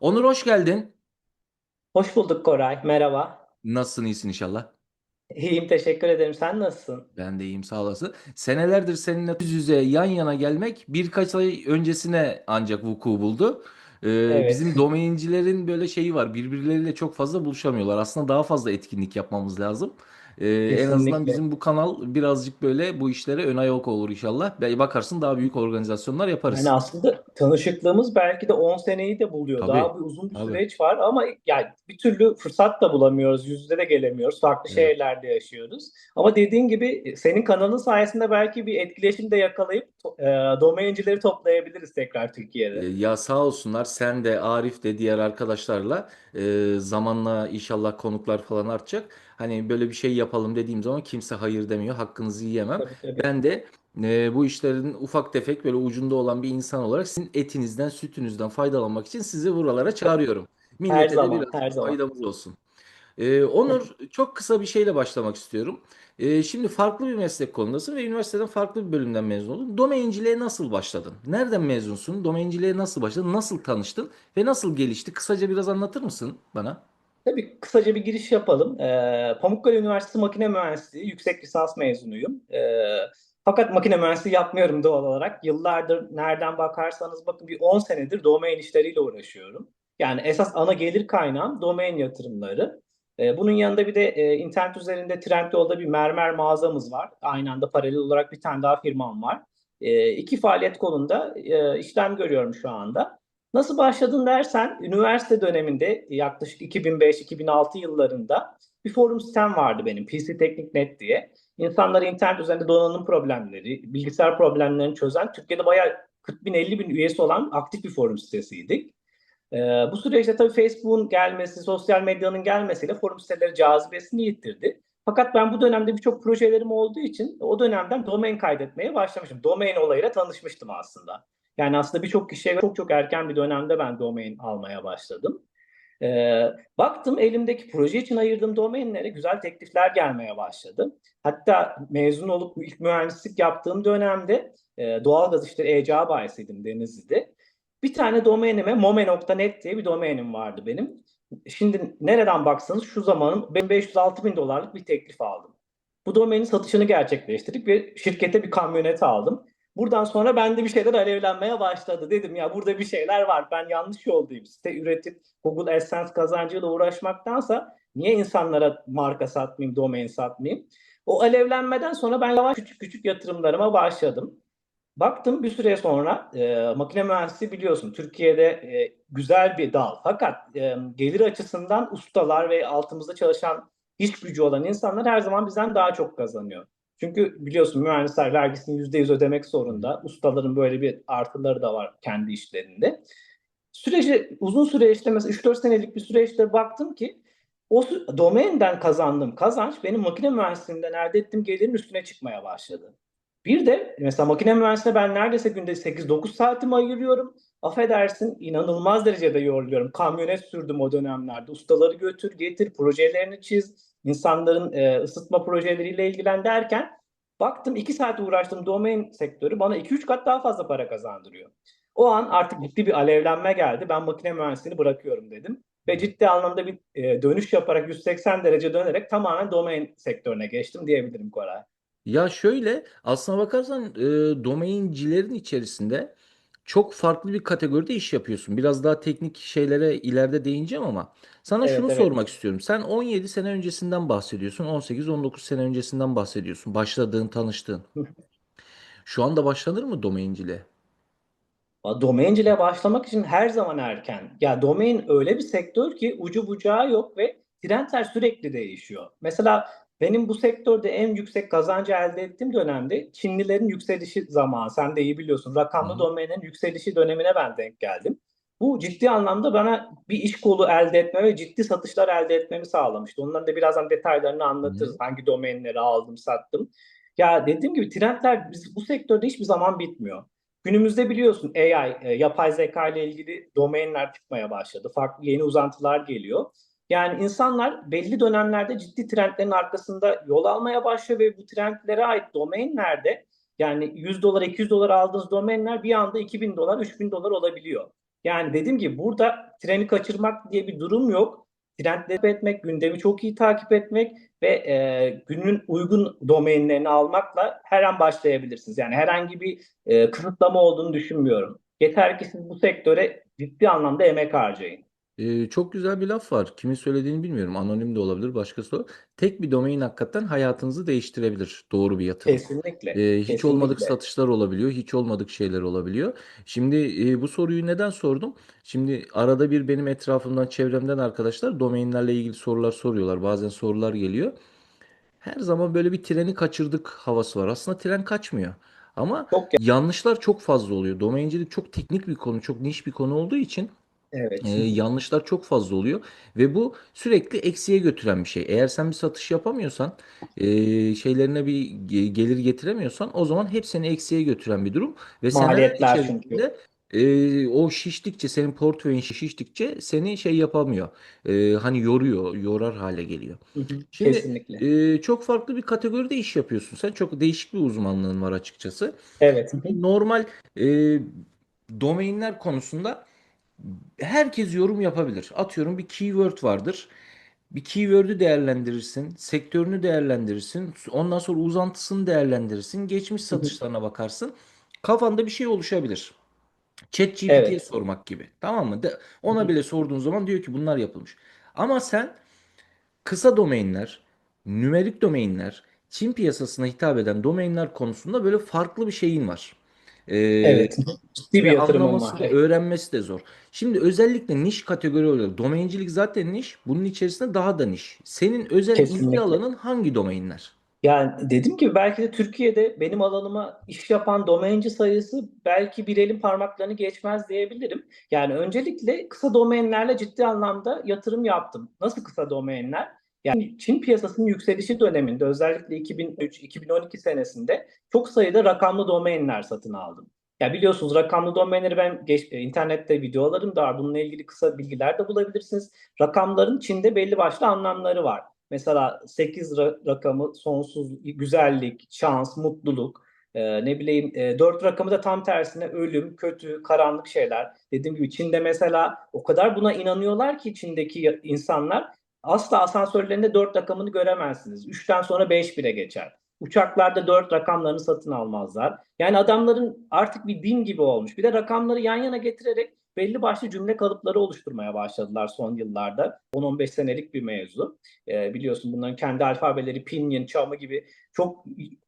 Onur hoş geldin. Hoş bulduk Koray. Merhaba. Nasılsın, iyisin inşallah. İyiyim, teşekkür ederim. Sen nasılsın? Ben de iyiyim, sağ olasın. Senelerdir seninle yüz yüze yan yana gelmek birkaç ay öncesine ancak vuku buldu. Ee, bizim Evet, domaincilerin böyle şeyi var, birbirleriyle çok fazla buluşamıyorlar. Aslında daha fazla etkinlik yapmamız lazım. Ee, en azından kesinlikle. bizim bu kanal birazcık böyle bu işlere ön ayak olur inşallah. Bakarsın daha büyük organizasyonlar Yani yaparız. aslında tanışıklığımız belki de 10 seneyi de buluyor. Tabii, Daha bir uzun bir tabii. süreç var ama yani bir türlü fırsat da bulamıyoruz. Yüz yüze de gelemiyoruz. Farklı Evet. şehirlerde yaşıyoruz. Ama dediğin gibi senin kanalın sayesinde belki bir etkileşim de yakalayıp e, domaincileri toplayabiliriz tekrar E, Türkiye'de. Ya sağ olsunlar sen de Arif de diğer arkadaşlarla e, zamanla inşallah konuklar falan artacak. Hani böyle bir şey yapalım dediğim zaman kimse hayır demiyor. Hakkınızı yiyemem. Tabii tabii. Ben de e, bu işlerin ufak tefek böyle ucunda olan bir insan olarak sizin etinizden, sütünüzden faydalanmak için sizi buralara çağırıyorum. Her Millete de zaman, birazcık her zaman. faydamız olsun. Ee, Onur çok kısa bir şeyle başlamak istiyorum. Ee, şimdi farklı bir meslek kolundasın ve üniversiteden farklı bir bölümden mezun oldun. Domainciliğe nasıl başladın? Nereden mezunsun? Domainciliğe nasıl başladın? Nasıl tanıştın? Ve nasıl gelişti? Kısaca biraz anlatır mısın bana? Tabii kısaca bir giriş yapalım. Ee, Pamukkale Üniversitesi Makine Mühendisliği yüksek lisans mezunuyum. Ee, fakat makine mühendisliği yapmıyorum doğal olarak. Yıllardır nereden bakarsanız bakın bir 10 senedir domain işleriyle uğraşıyorum. Yani esas ana gelir kaynağım domain yatırımları. Ee, bunun yanında bir de e, internet üzerinde Trendyol'da bir mermer mağazamız var. Aynı anda paralel olarak bir tane daha firmam var. İki faaliyet kolunda e, işlem görüyorum şu anda. Nasıl başladın dersen, üniversite döneminde yaklaşık 2005-2006 yıllarında bir forum sitem vardı benim, PC Teknik Net diye. İnsanlar internet üzerinde donanım problemleri, bilgisayar problemlerini çözen, Türkiye'de bayağı 40 bin 50 bin üyesi olan aktif bir forum sitesiydik. Ee, bu süreçte tabii Facebook'un gelmesi, sosyal medyanın gelmesiyle forum siteleri cazibesini yitirdi. Fakat ben bu dönemde birçok projelerim olduğu için o dönemden domain kaydetmeye başlamışım. Domain olayıyla tanışmıştım aslında. Yani aslında birçok kişiye çok çok erken bir dönemde ben domain almaya başladım. Ee, baktım elimdeki proje için ayırdığım domainlere güzel teklifler gelmeye başladı. Hatta mezun olup ilk mühendislik yaptığım dönemde e, doğalgaz işleri ECA bayisiydim Denizli'de. Bir tane domainime mome.net diye bir domainim vardı benim. Şimdi nereden baksanız şu zamanın 500-6 bin dolarlık bir teklif aldım. Bu domainin satışını gerçekleştirdik ve şirkete bir kamyonet aldım. Buradan sonra bende bir şeyler alevlenmeye başladı. Dedim ya burada bir şeyler var. Ben yanlış yoldayım. Site üretip Google AdSense kazancıyla uğraşmaktansa niye insanlara marka satmayayım, domain satmayayım? O alevlenmeden sonra ben yavaş küçük küçük yatırımlarıma başladım. Baktım bir süre sonra e, makine mühendisliği biliyorsun Türkiye'de e, güzel bir dal. Fakat e, gelir açısından ustalar ve altımızda çalışan iş gücü olan insanlar her zaman bizden daha çok kazanıyor. Çünkü biliyorsun mühendisler vergisini %100 ödemek zorunda. Ustaların böyle bir artıları da var kendi işlerinde. Süreci uzun süreçte mesela 3-4 senelik bir süreçte baktım ki o domainden kazandığım kazanç benim makine mühendisliğinden elde ettiğim gelirin üstüne çıkmaya başladı. Bir de mesela makine mühendisliğine ben neredeyse günde 8-9 saatimi ayırıyorum. Affedersin inanılmaz derecede yoruluyorum. Kamyonet sürdüm o dönemlerde. Ustaları götür, getir, projelerini çiz, insanların e, ısıtma projeleriyle ilgilen derken baktım 2 saat uğraştığım domain sektörü bana 2-3 kat daha fazla para kazandırıyor. O an artık ciddi bir alevlenme geldi. Ben makine mühendisliğini bırakıyorum dedim. Ve ciddi anlamda bir e, dönüş yaparak 180 derece dönerek tamamen domain sektörüne geçtim diyebilirim Koray. Ya şöyle aslına bakarsan e, domaincilerin içerisinde çok farklı bir kategoride iş yapıyorsun. Biraz daha teknik şeylere ileride değineceğim ama sana Evet şunu evet. sormak istiyorum. Sen 17 sene öncesinden bahsediyorsun. 18-19 sene öncesinden bahsediyorsun. Başladığın, tanıştığın. Şu anda başlanır mı domainciliğe? Domainciliğe başlamak için her zaman erken. Ya domain öyle bir sektör ki ucu bucağı yok ve trendler sürekli değişiyor. Mesela benim bu sektörde en yüksek kazancı elde ettiğim dönemde Çinlilerin yükselişi zamanı. Sen de iyi biliyorsun. Rakamlı hı. domainin yükselişi dönemine ben denk geldim. Bu ciddi anlamda bana bir iş kolu elde etme ve ciddi satışlar elde etmemi sağlamıştı. Onların da birazdan detaylarını anlatırız. hı. Hangi domainleri aldım, sattım. Ya dediğim gibi trendler biz, bu sektörde hiçbir zaman bitmiyor. Günümüzde biliyorsun AI, e, yapay zeka ile ilgili domainler çıkmaya başladı. Farklı yeni uzantılar geliyor. Yani insanlar belli dönemlerde ciddi trendlerin arkasında yol almaya başlıyor ve bu trendlere ait domainlerde yani 100 dolar, 200 dolar aldığınız domainler bir anda 2000 dolar, 3000 dolar olabiliyor. Yani dediğim gibi burada treni kaçırmak diye bir durum yok. Trendleri etmek, gündemi çok iyi takip etmek ve e, günün uygun domainlerini almakla her an başlayabilirsiniz. Yani herhangi bir e, kısıtlama olduğunu düşünmüyorum. Yeter ki siz bu sektöre ciddi anlamda emek harcayın. Ee, çok güzel bir laf var. Kimin söylediğini bilmiyorum. Anonim de olabilir, başkası da. Tek bir domain hakikaten hayatınızı değiştirebilir. Doğru bir yatırım. Kesinlikle. Ee, hiç olmadık Kesinlikle. satışlar olabiliyor, hiç olmadık şeyler olabiliyor. Şimdi e, bu soruyu neden sordum? Şimdi arada bir benim etrafımdan, çevremden arkadaşlar domainlerle ilgili sorular soruyorlar. Bazen sorular geliyor. Her zaman böyle bir treni kaçırdık havası var. Aslında tren kaçmıyor. Ama Çok yanlışlar çok fazla oluyor. Domaincilik çok teknik bir konu, çok niş bir konu olduğu için evet. e, yanlışlar çok fazla oluyor ve bu sürekli eksiye götüren bir şey. Eğer sen bir satış yapamıyorsan, e, şeylerine bir ge- gelir getiremiyorsan o zaman hep seni eksiye götüren bir durum ve seneler Maliyetler çünkü. içerisinde o şiştikçe senin portföyün şiştikçe seni şey yapamıyor. E, hani yoruyor, yorar hale geliyor. Hı hı, Şimdi Kesinlikle. e, çok farklı bir kategoride iş yapıyorsun. Sen çok değişik bir uzmanlığın var açıkçası. Evet. hı hı, Normal e, domainler konusunda herkes yorum yapabilir. Atıyorum bir keyword vardır. Bir keyword'ü değerlendirirsin, sektörünü değerlendirirsin, ondan sonra uzantısını değerlendirirsin, geçmiş satışlarına bakarsın. Kafanda bir şey oluşabilir. ChatGPT'ye Evet. sormak gibi. Tamam mı? De- ona bile sorduğun zaman diyor ki bunlar yapılmış. Ama sen kısa domainler, nümerik domainler, Çin piyasasına hitap eden domainler konusunda böyle farklı bir şeyin var. Ee, Evet. Ciddi bir da var. öğrenmesi de zor. Şimdi özellikle niş kategori olarak domaincilik zaten niş, bunun içerisinde daha da niş. Senin özel ilgi alanın hangi domainler? Yani dediğim gibi belki de Türkiye'de benim alanıma iş yapan domainci sayısı belki bir elin parmaklarını geçmez diyebilirim. Yani öncelikle kısa domainlerle ciddi anlamda yatırım yaptım. Nasıl kısa domainler? Yani Çin piyasasının yükselişi döneminde özellikle 2003-2012 senesinde çok sayıda rakamlı domainler satın aldım. Ya biliyorsunuz rakamlı domainleri ben geç, e, internette videolarım da var. Bununla ilgili kısa bilgiler de bulabilirsiniz. Rakamların Çin'de belli başlı anlamları var. Mesela 8 ra- rakamı sonsuz güzellik, şans, mutluluk. Ee, ne bileyim e, 4 rakamı da tam tersine ölüm, kötü, karanlık şeyler. Dediğim gibi Çin'de mesela o kadar buna inanıyorlar ki Çin'deki insanlar asla asansörlerinde 4 rakamını göremezsiniz. 3'ten sonra 5 bile geçer. Uçaklarda 4 rakamlarını satın almazlar. Yani adamların artık bir din gibi olmuş. Bir de rakamları yan yana getirerek belli başlı cümle kalıpları oluşturmaya başladılar son yıllarda. 10-15 senelik bir mevzu. E, biliyorsun bunların kendi alfabeleri Pinyin, Çamı gibi çok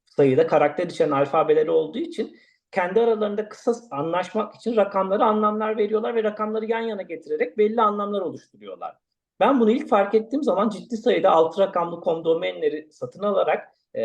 sayıda karakter içeren alfabeleri olduğu için kendi aralarında kısa anlaşmak için rakamları anlamlar veriyorlar ve rakamları yan yana getirerek belli anlamlar oluşturuyorlar. Ben bunu ilk fark ettiğim zaman ciddi sayıda altı rakamlı kom domainleri satın alarak e,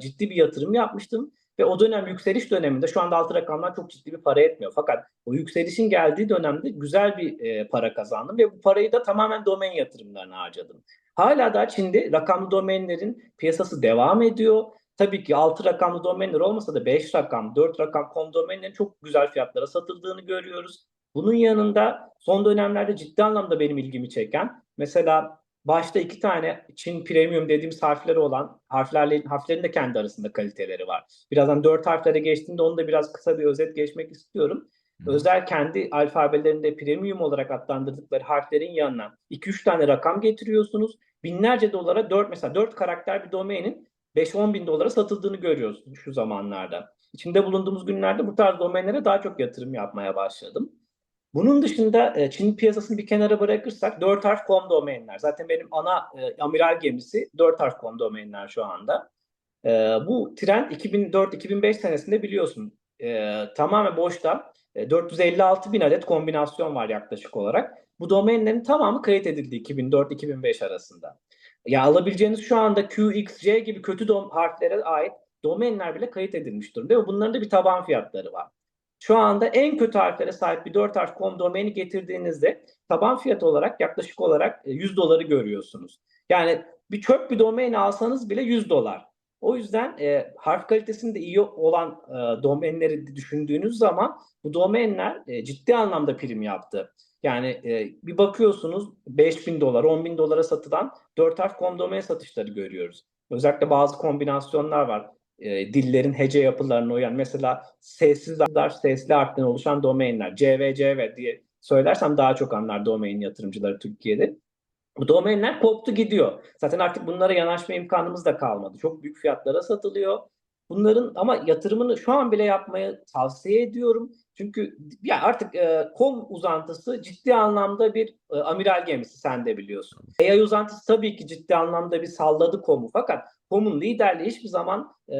ciddi bir yatırım yapmıştım. Ve o dönem yükseliş döneminde şu anda altı rakamlar çok ciddi bir para etmiyor. Fakat o yükselişin geldiği dönemde güzel bir e, para kazandım ve bu parayı da tamamen domain yatırımlarına harcadım. Hala da Çin'de rakamlı domainlerin piyasası devam ediyor. Tabii ki 6 rakamlı domainler olmasa da 5 rakam, 4 rakam kom çok güzel fiyatlara satıldığını görüyoruz. Bunun yanında son dönemlerde ciddi anlamda benim ilgimi çeken mesela başta iki tane Çin Premium dediğimiz harfleri olan harflerle harflerin de kendi arasında kaliteleri var. Birazdan dört harflere geçtiğinde onu da biraz kısa bir özet geçmek istiyorum. Özel kendi alfabelerinde premium olarak adlandırdıkları harflerin yanına 2-3 tane rakam getiriyorsunuz. Binlerce dolara 4 mesela 4 karakter bir domainin 5-10 bin dolara satıldığını görüyoruz şu zamanlarda. İçinde bulunduğumuz günlerde bu tarz domainlere daha çok yatırım yapmaya başladım. Bunun dışında e, Çin piyasasını bir kenara bırakırsak 4 harf com domainler. Zaten benim ana e, amiral gemisi 4 harf com domainler şu anda. E, bu trend 2004-2005 senesinde biliyorsun e, tamamen boşta. E, 456 bin adet kombinasyon var yaklaşık olarak. Bu domainlerin tamamı kayıt edildi 2004-2005 arasında. Ya alabileceğiniz şu anda Q, X, C gibi kötü dom harflere ait domainler bile kayıt edilmiş durumda ve bunların da bir taban fiyatları var. Şu anda en kötü harflere sahip bir 4 harf com domaini getirdiğinizde taban fiyat olarak yaklaşık olarak 100 doları görüyorsunuz. Yani bir çöp bir domain alsanız bile 100 dolar. O yüzden e, harf kalitesinde iyi olan e, domainleri düşündüğünüz zaman bu domainler e, ciddi anlamda prim yaptı. Yani e, bir bakıyorsunuz 5 bin dolar, 10 bin dolara satılan 4 harf domain satışları görüyoruz. Özellikle bazı kombinasyonlar var e, dillerin hece yapılarına uyan mesela sessiz harfler, sesli harften oluşan domainler CVCV diye söylersem daha çok anlar domain yatırımcıları Türkiye'de. Bu domainler koptu gidiyor. Zaten artık bunlara yanaşma imkanımız da kalmadı. Çok büyük fiyatlara satılıyor. Bunların ama yatırımını şu an bile yapmayı tavsiye ediyorum. Çünkü ya artık e, kom uzantısı ciddi anlamda bir e, amiral gemisi sen de biliyorsun. AI uzantısı tabii ki ciddi anlamda bir salladı komu fakat komun liderliği hiçbir zaman e,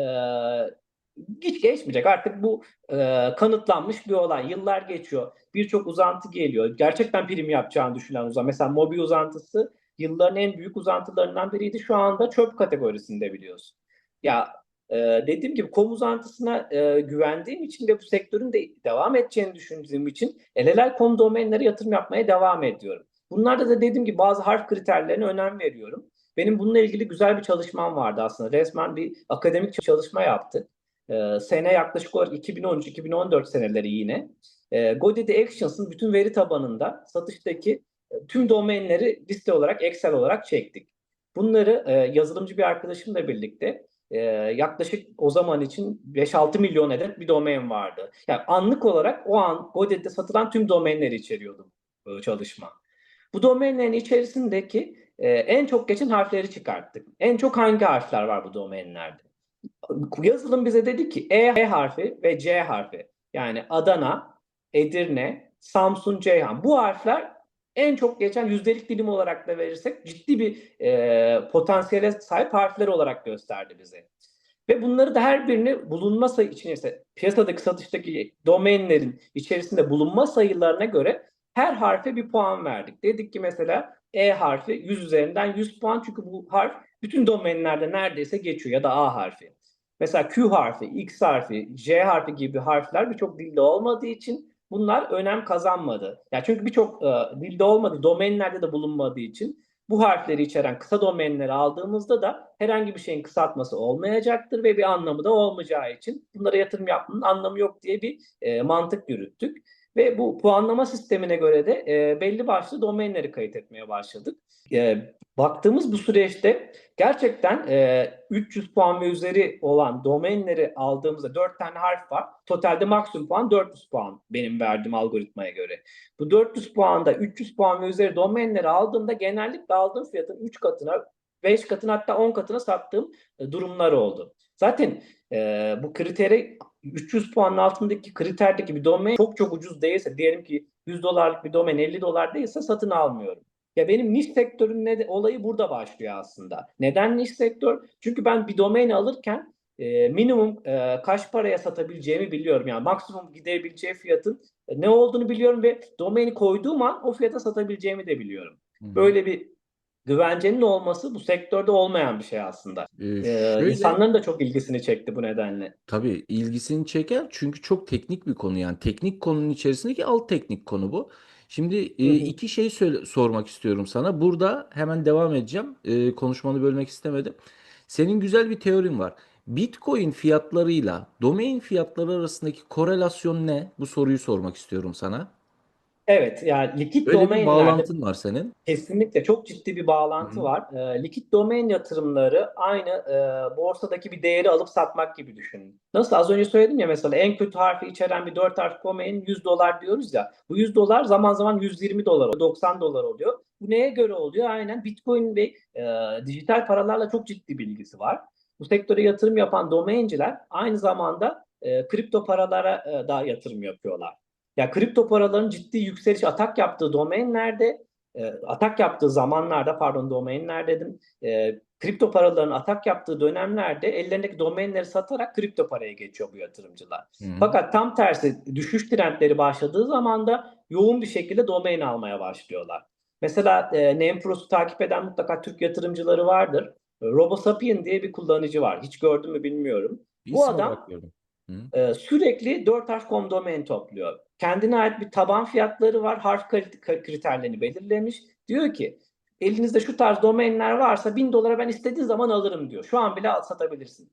hiç geçmeyecek. Artık bu e, kanıtlanmış bir olay. Yıllar geçiyor. Birçok uzantı geliyor. Gerçekten prim yapacağını düşünen uzantı. Mesela mobil uzantısı yılların en büyük uzantılarından biriydi. Şu anda çöp kategorisinde biliyorsun. Ya e, dediğim gibi kom uzantısına e, güvendiğim için ve bu sektörün de devam edeceğini düşündüğüm için LLL.com domainlere yatırım yapmaya devam ediyorum. Bunlarda da dediğim gibi bazı harf kriterlerine önem veriyorum. Benim bununla ilgili güzel bir çalışmam vardı aslında. Resmen bir akademik çalışma yaptık. E, sene yaklaşık olarak 2013-2014 seneleri yine. E, Godaddy Actions'ın bütün veri tabanında satıştaki e, tüm domainleri liste olarak Excel olarak çektik. Bunları e, yazılımcı bir arkadaşımla birlikte e, yaklaşık o zaman için 5-6 milyon adet bir domain vardı. Yani anlık olarak o an Godaddy'de satılan tüm domainleri içeriyordu bu çalışma. Bu domainlerin içerisindeki e, en çok geçen harfleri çıkarttık. En çok hangi harfler var bu domainlerde? Yazılım bize dedi ki E harfi ve C harfi yani Adana, Edirne, Samsun, Ceyhan bu harfler en çok geçen yüzdelik dilim olarak da verirsek ciddi bir e, potansiyele sahip harfler olarak gösterdi bize. Ve bunları da her birini bulunma sayı için ise piyasadaki satıştaki domainlerin içerisinde bulunma sayılarına göre her harfe bir puan verdik. Dedik ki mesela E harfi 100 üzerinden 100 puan çünkü bu harf bütün domainlerde neredeyse geçiyor ya da A harfi. Mesela Q harfi, X harfi, J harfi gibi harfler birçok dilde olmadığı için bunlar önem kazanmadı. Yani çünkü birçok e, dilde olmadığı, domainlerde de bulunmadığı için bu harfleri içeren kısa domainleri aldığımızda da herhangi bir şeyin kısaltması olmayacaktır ve bir anlamı da olmayacağı için bunlara yatırım yapmanın anlamı yok diye bir e, mantık yürüttük. Ve bu puanlama sistemine göre de e, belli başlı domainleri kayıt etmeye başladık. E, baktığımız bu süreçte gerçekten e, 300 puan ve üzeri olan domainleri aldığımızda 4 tane harf var. Totalde maksimum puan 400 puan benim verdiğim algoritmaya göre. Bu 400 puanda 300 puan ve üzeri domainleri aldığımda genellikle aldığım fiyatın 3 katına 5 katına hatta 10 katına sattığım e, durumlar oldu. Zaten e, bu kriteri 300 puanın altındaki kriterdeki bir domain çok çok ucuz değilse diyelim ki 100 dolarlık bir domain 50 dolar değilse satın almıyorum. Ya benim niş sektörün ne, olayı burada başlıyor aslında. Neden niş sektör? Çünkü ben bir domaini alırken e, minimum e, kaç paraya satabileceğimi biliyorum. Yani maksimum gidebileceği fiyatın e, ne olduğunu biliyorum ve domaini koyduğum an o fiyata satabileceğimi de biliyorum. Böyle bir güvencenin olması bu sektörde olmayan bir şey aslında. Ee, Ee, şöyle insanların da çok ilgisini çekti bu nedenle. tabii ilgisini çeker çünkü çok teknik bir konu yani teknik konunun içerisindeki alt teknik konu bu. Şimdi e, iki şey söyle, sormak istiyorum sana. Burada hemen devam edeceğim. E, konuşmanı bölmek istemedim. Senin güzel bir teorin var. Bitcoin fiyatlarıyla domain fiyatları arasındaki korelasyon ne? Bu soruyu sormak istiyorum sana. Evet, yani likit Öyle bir bağlantın var senin. kesinlikle çok ciddi bir bağlantı hı. var. Ee, likit domain yatırımları aynı e, borsadaki bir değeri alıp satmak gibi düşünün. Nasıl az önce söyledim ya mesela en kötü harfi içeren bir 4 harf domain 100 dolar diyoruz ya. Bu 100 dolar zaman zaman 120 dolar oluyor, 90 dolar oluyor. Bu neye göre oluyor? Aynen Bitcoin ve e, dijital paralarla çok ciddi bilgisi var. Bu sektöre yatırım yapan domainciler aynı zamanda e, kripto paralara e, da yatırım yapıyorlar. Ya kripto paraların ciddi yükseliş atak yaptığı domainlerde e, atak yaptığı zamanlarda pardon domainler dedim e, kripto paraların atak yaptığı dönemlerde ellerindeki domainleri satarak kripto paraya geçiyor bu yatırımcılar. Hı hı. Fakat tam tersi düşüş trendleri başladığı zaman da yoğun bir şekilde domain almaya başlıyorlar. Mesela e, Nempros'u takip eden mutlaka Türk yatırımcıları vardır. RoboSapien diye bir kullanıcı var. Hiç gördün mü bilmiyorum. Bir Bu adam gördüm. Hı. ee, sürekli 4 harf.com domain topluyor. Kendine ait bir taban fiyatları var. Harf kriterlerini belirlemiş. Diyor ki elinizde şu tarz domainler varsa 1000 dolara ben istediğin zaman alırım diyor. Şu an bile satabilirsin.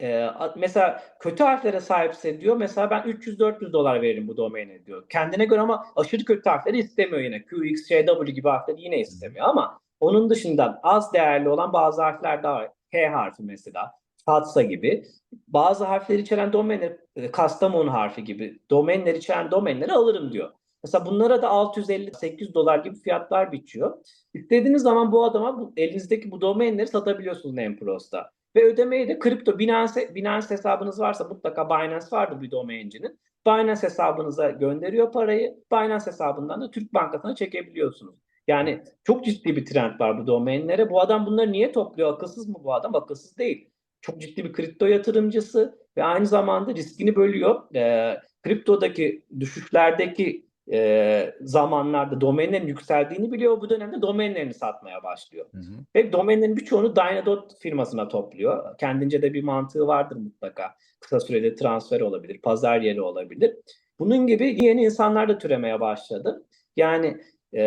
Ee, mesela kötü harflere sahipse diyor mesela ben 300-400 dolar veririm bu domaine diyor. Kendine göre ama aşırı kötü harfleri istemiyor yine. Q, X, J, W gibi harfleri yine istemiyor ama onun dışında az değerli olan bazı harfler daha var. H harfi mesela. Fatsa gibi bazı harfleri içeren domainleri, e, Kastamonu harfi gibi domainleri içeren domainleri alırım diyor. Mesela bunlara da 650-800 dolar gibi fiyatlar biçiyor. İstediğiniz zaman bu adama bu, elinizdeki bu domainleri satabiliyorsunuz Nempros'ta. Ve ödemeyi de kripto Binance, Binance hesabınız varsa mutlaka Binance vardır bir domaincinin. Binance hesabınıza gönderiyor parayı. Binance hesabından da Türk Bankası'na çekebiliyorsunuz. Yani çok ciddi bir trend var bu domainlere. Bu adam bunları niye topluyor? Akılsız mı bu adam? Akılsız değil. Çok ciddi bir kripto yatırımcısı ve aynı zamanda riskini bölüyor. Ee, kriptodaki düşüşlerdeki e, zamanlarda domainlerin yükseldiğini biliyor. Bu dönemde domainlerini satmaya başlıyor. Hı hı. Ve domainlerin birçoğunu Dynadot firmasına topluyor. Kendince de bir mantığı vardır mutlaka. Kısa sürede transfer olabilir, pazar yeri olabilir. Bunun gibi yeni insanlar da türemeye başladı. Yani e,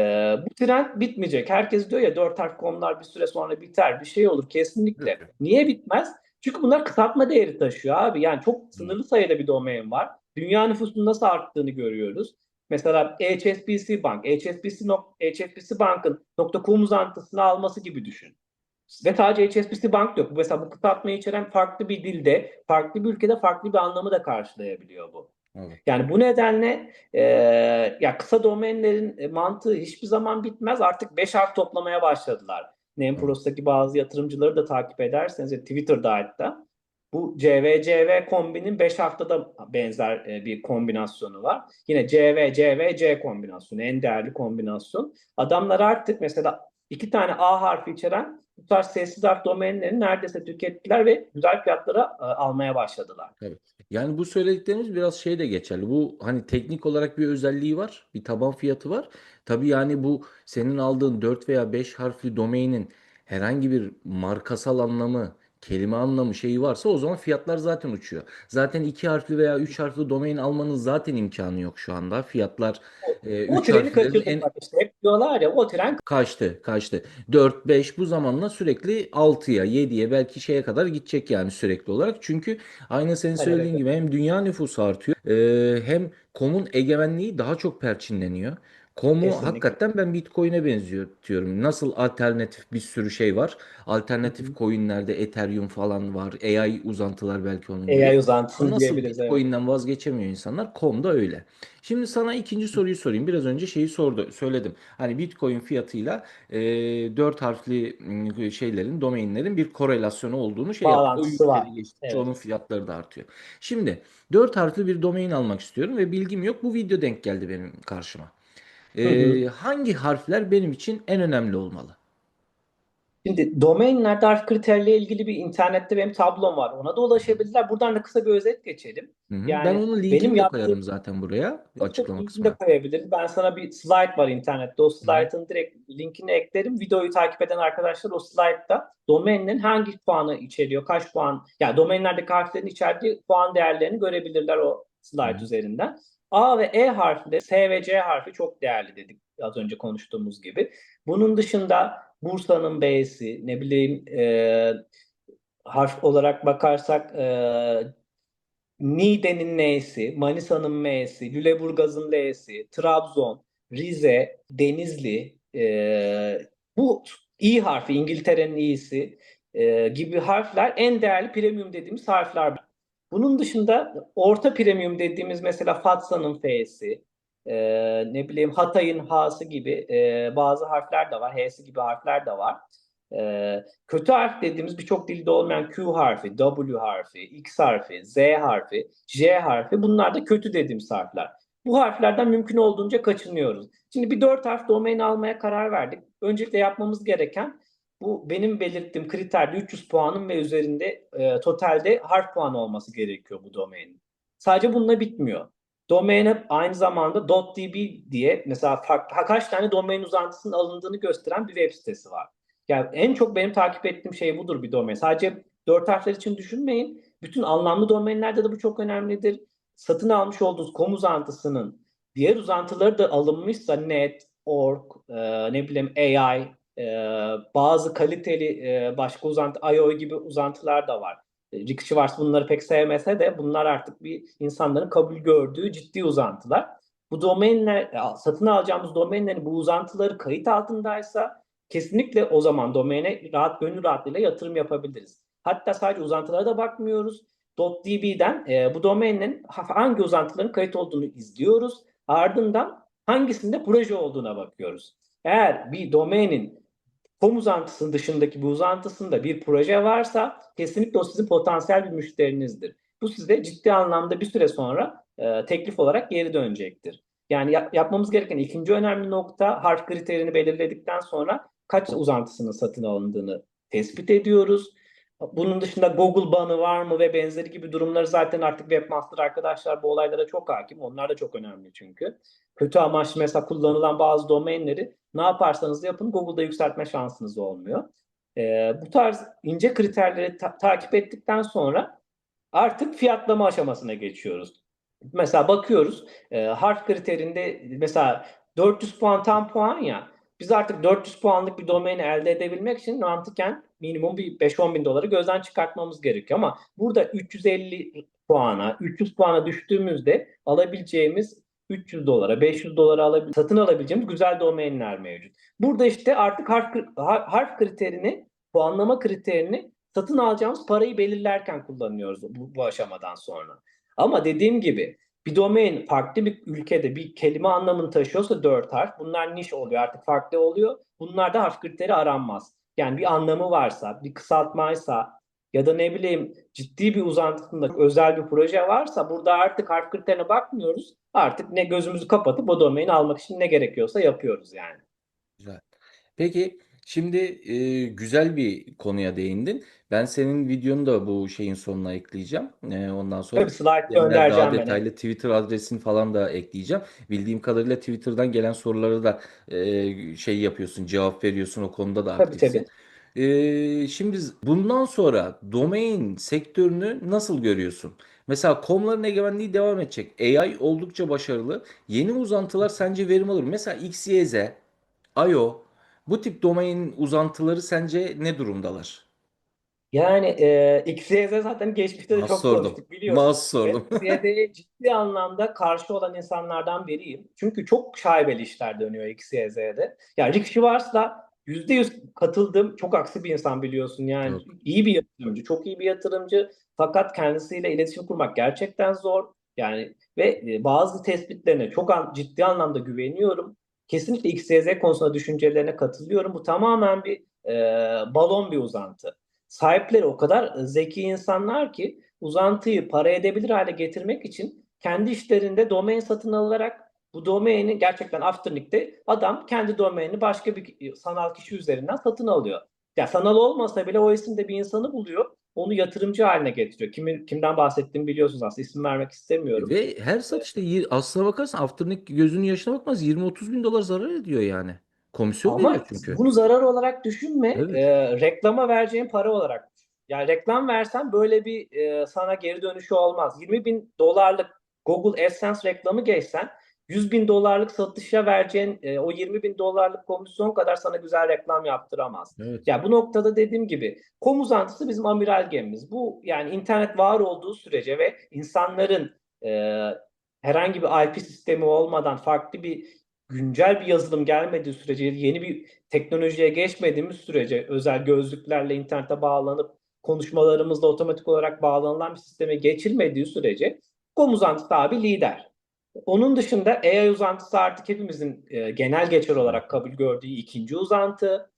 bu trend bitmeyecek. Herkes diyor ya dört harf komlar bir süre sonra biter, bir şey olur. Kesinlikle. Evet. Niye bitmez? Çünkü bunlar kısaltma değeri taşıyor abi. Yani çok sınırlı sayıda bir domain var. Dünya nüfusunun nasıl arttığını görüyoruz. Mesela HSBC Bank, HSBC, nok- HSBC Bank'ın .com uzantısını alması gibi düşün. Ve sadece HSBC Bank yok. Mesela bu kısaltmayı içeren farklı bir dilde, farklı bir ülkede farklı bir anlamı da karşılayabiliyor bu. Evet. Yani bu nedenle e, ya kısa domainlerin e, mantığı hiçbir zaman bitmez. Artık 5 harf toplamaya başladılar. Nempros'taki bazı yatırımcıları da takip ederseniz ya Twitter'da hatta bu CVCV kombinin 5 haftada benzer e, bir kombinasyonu var. Yine CV, CV, C kombinasyonu en değerli kombinasyon. Adamlar artık mesela iki tane A harfi içeren bu tarz sessiz harf domainlerini neredeyse tükettiler ve güzel fiyatlara e, almaya başladılar. Yani bu söylediklerimiz biraz şey de geçerli. Bu hani teknik olarak bir özelliği var. Bir taban fiyatı var. Tabii yani bu senin aldığın 4 veya 5 harfli domainin herhangi bir markasal anlamı, kelime anlamı şeyi varsa o zaman fiyatlar zaten uçuyor. Zaten 2 harfli veya 3 harfli domain almanın zaten imkanı yok şu anda. Fiyatlar e, O 3 treni harflerin en işte. Hep diyorlar ya o tren Kaçtı, kaçtı. 4, 5 bu zamanla sürekli 6'ya, 7'ye belki şeye kadar gidecek yani sürekli olarak. Çünkü aynı senin söylediğin öyle. gibi hem dünya nüfusu artıyor, e, hem Kom'un egemenliği daha çok perçinleniyor. Kom'u kesinlikle. hakikaten ben Bitcoin'e benziyor diyorum. Nasıl alternatif bir sürü şey var. Alternatif hı. coin'lerde Ethereum falan var. AI uzantılar belki onun gibi. AI Ama uzantısını nasıl diyebiliriz evet. Bitcoin'den vazgeçemiyor insanlar? Com da öyle. Şimdi sana ikinci soruyu sorayım. Biraz önce şeyi sordu, söyledim. Hani Bitcoin fiyatıyla e, 4 harfli m, şeylerin, domainlerin bir korelasyonu olduğunu şey yaptık. O Bağlantısı var. geçtikçe Evet. onun fiyatları da artıyor. Şimdi 4 harfli bir domain almak istiyorum ve bilgim yok. Bu video denk geldi benim karşıma. Hı hı. E, hangi harfler benim için en önemli olmalı? Şimdi domainlerde harf kriterle ilgili bir internette benim tablom var. Ona da ulaşabilirler. Buradan da kısa bir özet geçelim. Hı hı. Ben Yani onun benim linkini de yaptığım koyarım zaten buraya açıklama linkini de kısmına. koyabiliriz. Ben sana bir slide var internette. O slide'ın direkt linkini eklerim. Videoyu takip eden arkadaşlar o slide'da domainlerin hangi puanı içeriyor, kaç puan, yani domainlerdeki harflerin içerdiği puan değerlerini görebilirler o slide hı. üzerinden. A ve E harfleri, S ve C harfi çok değerli dedik az önce konuştuğumuz gibi. Bunun dışında Bursa'nın B'si, ne bileyim e, harf olarak bakarsak e, Niğde'nin N'si, Manisa'nın M'si, Lüleburgaz'ın L'si, Trabzon, Rize, Denizli, e, bu İ harfi, İngiltere'nin İ'si e, gibi harfler en değerli premium dediğimiz harfler. Bunun dışında orta premium dediğimiz mesela Fatsa'nın F'si, e, ne bileyim Hatay'ın H'sı gibi e, bazı harfler de var, H'si gibi harfler de var. E, kötü harf dediğimiz birçok dilde olmayan Q harfi, W harfi, X harfi, Z harfi, J harfi bunlar da kötü dediğimiz harfler. Bu harflerden mümkün olduğunca kaçınıyoruz. Şimdi bir dört harf domain almaya karar verdik. Öncelikle yapmamız gereken bu benim belirttiğim kriterde 300 puanın ve üzerinde e, totalde harf puanı olması gerekiyor bu domainin. Sadece bununla bitmiyor. Domaine aynı zamanda .db diye mesela farklı, kaç tane domain uzantısının alındığını gösteren bir web sitesi var. Yani en çok benim takip ettiğim şey budur bir domain. Sadece dört harfler için düşünmeyin. Bütün anlamlı domainlerde de bu çok önemlidir. Satın almış olduğunuz com uzantısının diğer uzantıları da alınmışsa net, org, e, ne bileyim AI, e, bazı kaliteli e, başka uzantı, IO gibi uzantılar da var. E, Rick Schwartz bunları pek sevmese de bunlar artık bir insanların kabul gördüğü ciddi uzantılar. Bu domainler, satın alacağımız domainlerin bu uzantıları kayıt altındaysa kesinlikle o zaman domaine rahat gönül rahatlığıyla yatırım yapabiliriz. Hatta sadece uzantılara da bakmıyoruz. .db'den e, bu domainin hangi uzantıların kayıt olduğunu izliyoruz. Ardından hangisinde proje olduğuna bakıyoruz. Eğer bir domainin com uzantısının dışındaki bir uzantısında bir proje varsa kesinlikle o sizin potansiyel bir müşterinizdir. Bu size ciddi anlamda bir süre sonra e, teklif olarak geri dönecektir. Yani yap- yapmamız gereken ikinci önemli nokta harf kriterini belirledikten sonra kaç uzantısının satın alındığını tespit ediyoruz. Bunun dışında Google banı var mı ve benzeri gibi durumları zaten artık webmaster arkadaşlar bu olaylara çok hakim. Onlar da çok önemli çünkü. Kötü amaçlı mesela kullanılan bazı domainleri ne yaparsanız yapın Google'da yükseltme şansınız olmuyor. Ee, bu tarz ince kriterleri ta- takip ettikten sonra artık fiyatlama aşamasına geçiyoruz. Mesela bakıyoruz e, harf kriterinde mesela 400 puan tam puan ya biz artık 400 puanlık bir domaini elde edebilmek için mantıken minimum bir 5-10 bin doları gözden çıkartmamız gerekiyor. Ama burada 350 puana, 300 puana düştüğümüzde alabileceğimiz 300 dolara, 500 dolara alabil- satın alabileceğimiz güzel domainler mevcut. Burada işte artık harf, har- harf kriterini, puanlama kriterini satın alacağımız parayı belirlerken kullanıyoruz bu, bu aşamadan sonra. Ama dediğim gibi bir domain farklı bir ülkede bir kelime anlamını taşıyorsa dört harf bunlar niş oluyor artık farklı oluyor. Bunlarda harf kriteri aranmaz. Yani bir anlamı varsa, bir kısaltmaysa ya da ne bileyim ciddi bir uzantısında özel bir proje varsa burada artık harf kriterine bakmıyoruz. Artık ne gözümüzü kapatıp o domaini almak için ne gerekiyorsa yapıyoruz yani. Güzel. Peki şimdi e, güzel bir konuya değindin. Ben senin videonu da bu şeyin sonuna ekleyeceğim. E, ondan sonra Tabii slide üzerinden daha göndereceğim ben. detaylı Twitter adresini falan da ekleyeceğim. Bildiğim kadarıyla Twitter'dan gelen soruları da e, şey yapıyorsun, cevap veriyorsun o konuda da Tabii aktifsin. tabii. E, şimdi bundan sonra domain sektörünü nasıl görüyorsun? Mesela komların egemenliği devam edecek. AI oldukça başarılı. Yeni uzantılar sence verim alır mı? Mesela XYZ, IO bu tip domain uzantıları sence ne durumdalar? Yani e, XYZ zaten geçmişte de Mas çok sordum. konuştuk biliyorsun. Mas sordum. XYZ'ye ciddi anlamda karşı olan insanlardan biriyim. Çünkü çok şaibeli işler dönüyor XYZ'de. Yani Rick Schwartz'la %100 katıldım. Çok aksi bir insan biliyorsun. Yani Yok. iyi bir yatırımcı, çok iyi bir yatırımcı. Fakat kendisiyle iletişim kurmak gerçekten zor. Yani ve e, bazı tespitlerine çok an, ciddi anlamda güveniyorum. Kesinlikle XYZ konusunda düşüncelerine katılıyorum. Bu tamamen bir e, balon bir uzantı. Sahipleri o kadar zeki insanlar ki uzantıyı para edebilir hale getirmek için kendi işlerinde domain satın alarak bu domaini gerçekten Afternick'te adam kendi domainini başka bir sanal kişi üzerinden satın alıyor. Ya sanal olmasa bile o isimde bir insanı buluyor. Onu yatırımcı haline getiriyor. Kimin, kimden bahsettiğimi biliyorsunuz aslında. isim vermek istemiyorum. Ve her satışta yir- aslına bakarsan Afternick gözünün yaşına bakmaz 20-30 bin dolar zarar ediyor yani. Komisyon Ama veriyor çünkü. bunu zarar olarak düşünme. Evet. e, reklama vereceğin para olarak. Yani reklam versen böyle bir e, sana geri dönüşü olmaz. 20 bin dolarlık Google AdSense reklamı geçsen 100 bin dolarlık satışa vereceğin e, o 20 bin dolarlık komisyon kadar sana güzel reklam yaptıramaz. Evet. Ya bu noktada dediğim gibi kom uzantısı bizim amiral gemimiz. Bu yani internet var olduğu sürece ve insanların e, herhangi bir IP sistemi olmadan farklı bir güncel bir yazılım gelmediği sürece yeni bir teknolojiye geçmediğimiz sürece özel gözlüklerle internete bağlanıp konuşmalarımızla otomatik olarak bağlanılan bir sisteme geçilmediği sürece kom uzantısı abi lider. Onun dışında AI uzantısı artık hepimizin e, genel geçer olarak kabul gördüğü ikinci uzantı.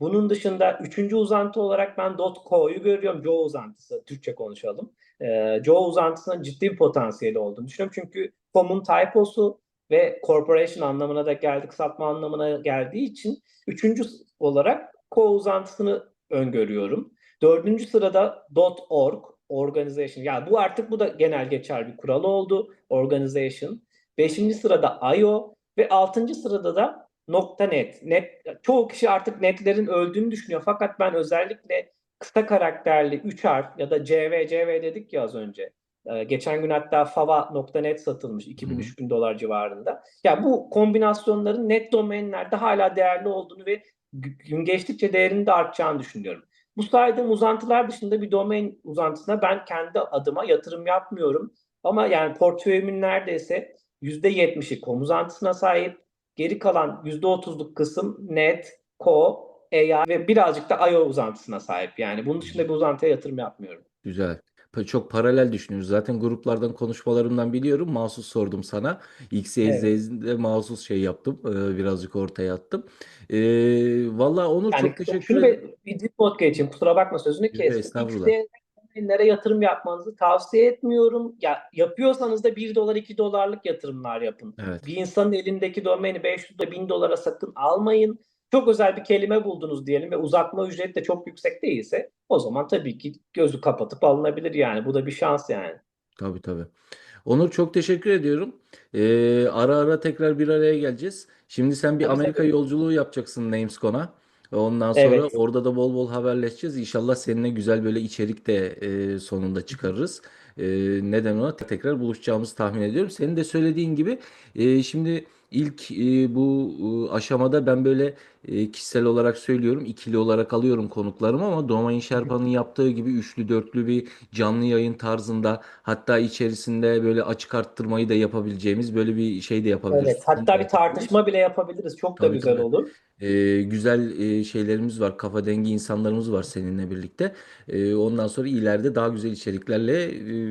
Bunun dışında üçüncü uzantı olarak ben .co'yu görüyorum. Joe uzantısı, Türkçe konuşalım. E, Joe uzantısının ciddi bir potansiyeli olduğunu düşünüyorum. Çünkü common typosu ve corporation anlamına da geldik, satma anlamına geldiği için üçüncü olarak co uzantısını öngörüyorum. Dördüncü sırada .org, organization. Yani bu artık bu da genel geçer bir kural oldu. Organization. Beşinci sırada IO ve altıncı sırada da .net. Net. Çoğu kişi artık netlerin öldüğünü düşünüyor. Fakat ben özellikle kısa karakterli 3 harf ya da CV, CV dedik ya az önce. Ee, geçen gün hatta fava.net satılmış 2000-3000 dolar civarında. Ya bu kombinasyonların net domainlerde hala değerli olduğunu ve gün geçtikçe değerinin de artacağını düşünüyorum. Bu saydığım uzantılar dışında bir domain uzantısına ben kendi adıma yatırım yapmıyorum. Ama yani portföyümün neredeyse %70'i kom uzantısına sahip. Geri kalan %30'luk kısım net, co, AI ve birazcık da IO uzantısına sahip. Yani bunun dışında bir uzantıya yatırım yapmıyorum. Güzel. Çok paralel düşünüyoruz. Zaten gruplardan konuşmalarımdan biliyorum. Mahsus sordum sana. X Evet. de mahsus şey yaptım. e, birazcık ortaya attım. E, valla Onur Yani çok teşekkür ederim. bir, bir dipnot geçeyim. Kusura bakma sözünü kestim. Estağfurullah. Nereye yatırım yapmanızı tavsiye etmiyorum. Ya yapıyorsanız da 1 dolar 2 dolarlık yatırımlar yapın. Evet. Bir insanın elindeki domaini 500 dolara 1000 dolara sakın almayın. Çok özel bir kelime buldunuz diyelim ve uzatma ücreti de çok yüksek değilse o zaman tabii ki gözü kapatıp alınabilir yani. Bu da bir şans yani. Tabii tabii. Onur çok teşekkür ediyorum. Ee, ara ara tekrar bir araya geleceğiz. Şimdi sen bir Tabii Amerika tabii. yolculuğu yapacaksın Namescon'a. Ondan sonra Evet. orada da bol bol haberleşeceğiz. İnşallah seninle güzel böyle içerik de e, sonunda çıkarırız. E, neden ona tekrar buluşacağımızı tahmin ediyorum. Senin de söylediğin gibi e, şimdi ilk e, bu e, aşamada ben böyle e, kişisel olarak söylüyorum. ikili olarak alıyorum konuklarımı ama Domain Sherpa'nın yaptığı gibi üçlü dörtlü bir canlı yayın tarzında hatta içerisinde böyle açık arttırmayı da yapabileceğimiz böyle bir şey de yapabiliriz. Evet. da Hatta bir tartışma bile yapabiliriz. Çok da Tabii güzel tabii. olur. Ee, güzel e, şeylerimiz var, kafa dengi insanlarımız var seninle birlikte. Ee, ondan sonra ileride daha güzel içeriklerle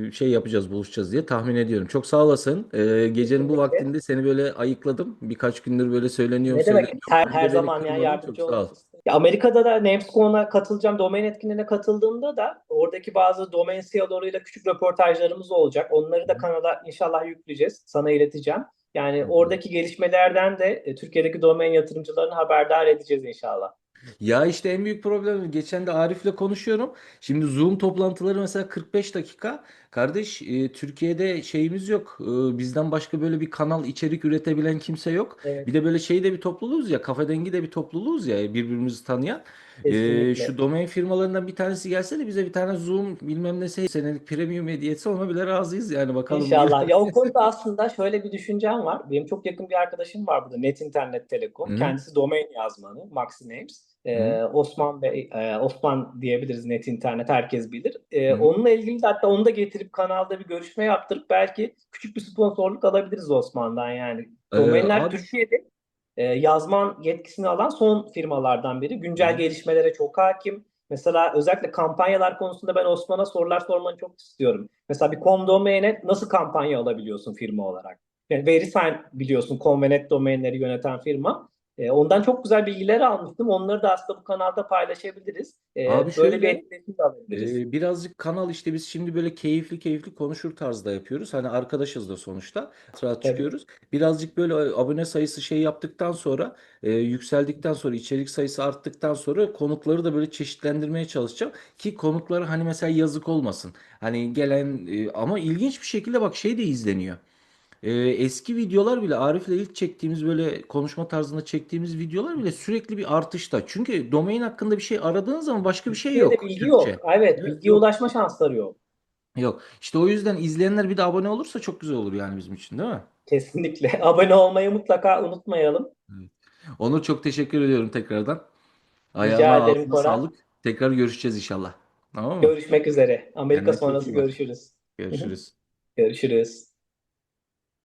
e, şey yapacağız, buluşacağız diye tahmin ediyorum. Çok sağ olasın. Ee, gecenin bu vaktinde seni böyle ayıkladım. Birkaç gündür böyle söyleniyorum, Ne demek? Her, her de zaman ya yardımcı ol. Ya Amerika'da da Namescon'a katılacağım. Domain etkinliğine katıldığımda da oradaki bazı domain CEO'larıyla küçük röportajlarımız olacak. Onları da kanala inşallah yükleyeceğiz. Sana ileteceğim. Yani Hı hı. oradaki gelişmelerden de e, Türkiye'deki domain yatırımcılarını haberdar edeceğiz inşallah. Ya işte en büyük problem geçen de Arif'le konuşuyorum. Şimdi Zoom toplantıları mesela 45 dakika. Kardeş e, Türkiye'de şeyimiz yok. E, bizden başka böyle bir kanal içerik üretebilen kimse yok. Evet, Bir de böyle şey de bir topluluğuz ya. Kafa dengi de bir topluluğuz ya. Birbirimizi tanıyan. E, kesinlikle. şu domain firmalarından bir tanesi gelse de bize bir tane Zoom bilmem ne şey, senelik premium hediye etse ona bile razıyız yani. Bakalım İnşallah. Ya o konuda aslında şöyle bir düşüncem var. Benim çok yakın bir arkadaşım var burada. Net İnternet Telekom. Hı. Kendisi domain yazmanı. Maxi Names. Ee, Osman Bey, e, Osman diyebiliriz Net İnternet herkes bilir. Ee, Hı. onunla ilgili de hatta onu da getirip kanalda bir görüşme yaptırıp belki küçük bir sponsorluk alabiliriz Osman'dan yani. Domainler abi Türkiye'de e, yazman yetkisini alan son firmalardan biri. Güncel Hı. gelişmelere çok hakim. Mesela özellikle kampanyalar konusunda ben Osman'a sorular sormanı çok istiyorum. Mesela bir com domaine nasıl kampanya alabiliyorsun firma olarak? Yani VeriSign biliyorsun com ve net domainleri yöneten firma. E, ondan çok güzel bilgiler almıştım. Onları da aslında bu kanalda paylaşabiliriz. E, Abi böyle bir şöyle etkileşim de alabiliriz. Ee, birazcık kanal işte biz şimdi böyle keyifli keyifli konuşur tarzda yapıyoruz. Hani arkadaşız da sonuçta. Rahat Tabii. çıkıyoruz. Birazcık böyle abone sayısı şey yaptıktan sonra e, yükseldikten sonra içerik sayısı arttıktan sonra konukları da böyle çeşitlendirmeye çalışacağım. Ki konuklara hani mesela yazık olmasın. Hani gelen e, ama ilginç bir şekilde bak şey de izleniyor. Ee, eski videolar bile Arif'le ilk çektiğimiz böyle konuşma tarzında çektiğimiz videolar bile sürekli bir artışta. Çünkü domain hakkında bir şey aradığın zaman başka bir şey yok bilgi yok. Türkçe. Evet, bilgiye ulaşma şansları yok. Yok. İşte o yüzden izleyenler bir de abone olursa çok güzel olur yani bizim için değil mi? Kesinlikle. Abone olmayı mutlaka unutmayalım. Evet. Onur çok teşekkür ediyorum tekrardan. Ayağına Rica ederim Koray. sağlık. Tekrar görüşeceğiz inşallah. Tamam mı? Görüşmek üzere. Amerika Kendine sonrası görüşürüz. Görüşürüz. Görüşürüz.